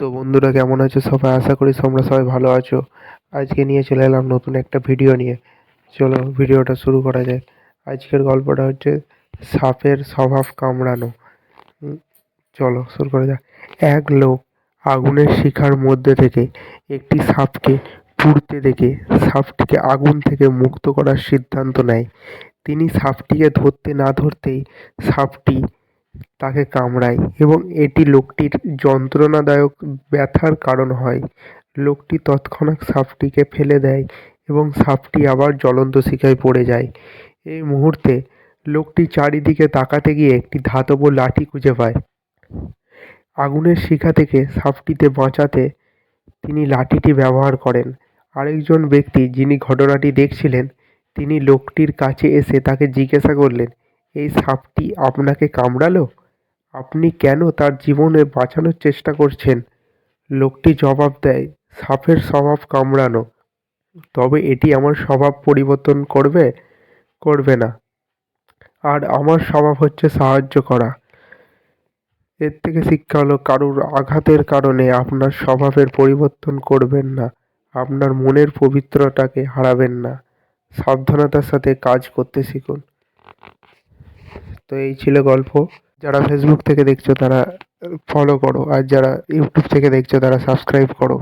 তো বন্ধুরা কেমন আছো সবাই? আশা করি তোমরা সবাই ভালো আছো। আজকে নিয়ে চলে এলাম নতুন একটা ভিডিও নিয়ে। চলো ভিডিওটা শুরু করা যায় আজকের গল্পটা হচ্ছে সাপের স্বভাব কামড়ানো। চলো শুরু করা যাক। এক লোক আগুনের শিখার মধ্যে থেকে একটি সাপকে পুড়তে দেখে। সাপটিকে আগুন থেকে মুক্ত করার সিদ্ধান্ত নেয়। তিনি সাপটিকে ধরতে না ধরতেই সাপটি তাকে কামড়ায় এবং এটি লোকটির যন্ত্রণাদায়ক ব্যথার কারণ হয়। লোকটি তৎক্ষণাৎ সাপটিকে ফেলে দেয় এবং সাপটি আবার জ্বলন্ত শিখায় পড়ে যায়। এই মুহূর্তে লোকটি চারিদিকে তাকাতে গিয়ে একটি ধাতব লাঠি খুঁজে পায়। আগুনের শিখা থেকে সাপটিতে বাঁচাতে তিনি লাঠিটি ব্যবহার করেন। আরেকজন ব্যক্তি যিনি ঘটনাটি দেখছিলেন, তিনি লোকটির কাছে এসে তাকে জিজ্ঞাসা করলেন, এই সাপটি আপনাকে কামড়ালো? আপনি কেন তার জীবনে বাঁচানোর চেষ্টা করছেন? লোকটি জবাব দেয়, সাপের স্বভাব কামড়ানো। তবে এটি আমার স্বভাব পরিবর্তন করবে? করবে না। আর আমার স্বভাব হচ্ছে সাহায্য করা। এর থেকে শিক্ষা হলো, কারুর আঘাতের কারণে আপনার স্বভাবের পরিবর্তন করবেন না। আপনার মনের পবিত্রতাকে হারাবেন না। সাবধানতার সাথে কাজ করতে শিখুন। তো এই ছিল গল্প। যারা ফেসবুক থেকে দেখছ তারা ফলো করো। আর যারা ইউটিউব থেকে দেখছ তারা সাবস্ক্রাইব করো।